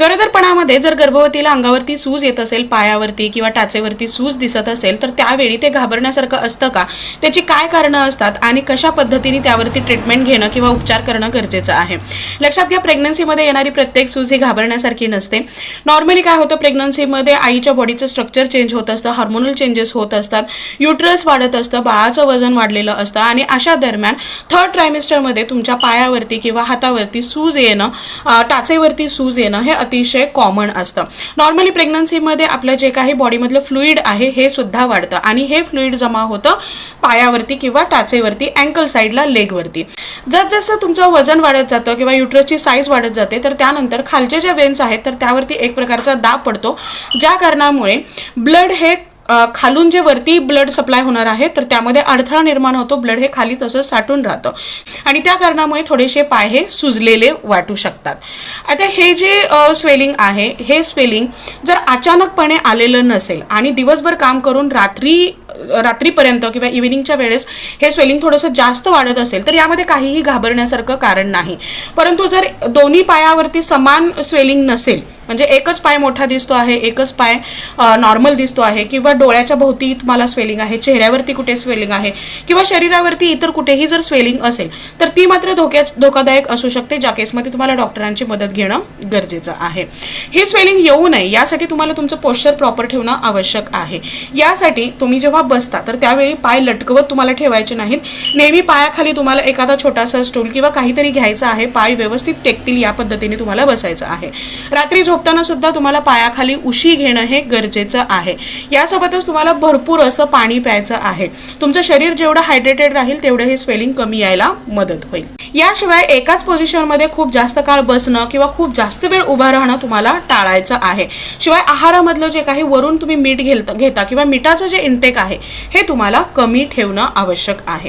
गरोदरपणामध्ये जर गर्भवतीला अंगावरती सूज येत असेल पायावरती किंवा टाचेवरती सूज दिसत असेल तर त्यावेळी ते घाबरण्यासारखं असतं का? त्याची काय कारणं असतात आणि कशा पद्धतीने त्यावरती ट्रीटमेंट घेणं किंवा उपचार करणं गरजेचं आहे? लक्षात घ्या प्रेग्नन्सीमध्ये येणारी प्रत्येक सूज ही घाबरण्यासारखी नसते. नॉर्मली काय होतं प्रेग्नन्सीमध्ये आईच्या बॉडीचं स्ट्रक्चर चेंज होत असतं हार्मोनल चेंजेस होत असतात युट्रस वाढत असतं बाळाचं वजन वाढलेलं असतं आणि अशा दरम्यान थर्ड ट्रायमिस्टरमध्ये तुमच्या पायावरती किंवा हातावरती सूज येणं टाचेवरती सूज येणं हे अतिशय कॉमन असतं. नॉर्मली प्रेग्नन्सीमध्ये आपलं जे काही बॉडीमधलं फ्लुईड आहे हे सुद्धा वाढतं. आणि हे फ्लुईड जमा होतं पायावरती किंवा टाचेवरती अँकल साईडला लेगवरती जसजसं तुमचं वजन वाढत जातं किंवा युट्रसची साईज वाढत जाते तर त्यानंतर खालचे जे वेन्स आहेत तर त्यावरती एक प्रकारचा दाब पडतो. ज्या कारणामुळे ब्लड हे खालून जे वरती ब्लड सप्लाय होणार आहे तर त्यामध्ये अडथळा निर्माण होतो. ब्लड हे खाली तसंच साठून राहतं. आणि त्या कारणामुळे थोडेसे पाय हे सुजलेले वाटू शकतात. आता हे जे स्वेलिंग आहे हे स्वेलिंग जर अचानकपणे आलेलं नसेल आणि दिवसभर काम करून रात्री रात्रीपर्यंत किंवा इव्हिनिंगच्या वेळेस हे स्वेलिंग थोडंसं जास्त वाढत असेल तर यामध्ये काहीही घाबरण्यासारखं कारण नाही. परंतु जर दोन्ही पायावरती समान स्वेलिंग नसेल म्हणजे एकच पाय मोठा दिसतो आहे एकच पाय नॉर्मल दिसतो आहे किंवा डोळ्याच्या भोवती तुम्हाला स्वेलिंग आहे चेहऱ्यावरती कुठे स्वेलिंग आहे किंवा शरीरावरती इतर कुठेही जर स्वेलिंग असेल तर ती मात्र धोक्या धोकादायक असू शकते ज्या केसमध्ये तुम्हाला डॉक्टरांची मदत घेणं गरजेचं आहे. ही स्वेलिंग येऊ नये यासाठी तुम्हाला तुमचं पोश्चर प्रॉपर ठेवणं आवश्यक आहे. यासाठी तुम्ही जेव्हा बसता तर त्यावेळी पाय लटकवत तुम्हाला ठेवायचे नाहीत. नेहमी पायाखाली तुम्हाला एखादा छोटासा स्टूल किंवा काहीतरी घ्यायचा आहे पाय व्यवस्थित टेकतील या पद्धतीने तुम्हाला बसायचं आहे. रात्री झोप झोपताना सुद्धा तुम्हाला पायाखाली उशी घेणं हे गरजेचं आहे. यासोबतच तुम्हाला भरपूर असं पाणी प्यायचं आहे. तुमचं शरीर जेवढं हायड्रेटेड राहील तेवढं हे स्वेलिंग कमी यायला मदत होईल. याशिवाय एकाच पोझिशनमध्ये खूप जास्त काळ बसणं किंवा खूप जास्त वेळ उभं राहणं तुम्हाला टाळायचं आहे. शिवाय आहारामधलं जे काही वरून तुम्ही मीठ घेता घेता किंवा मिठाचं जे इंटेक आहे हे तुम्हाला कमी ठेवणं आवश्यक आहे.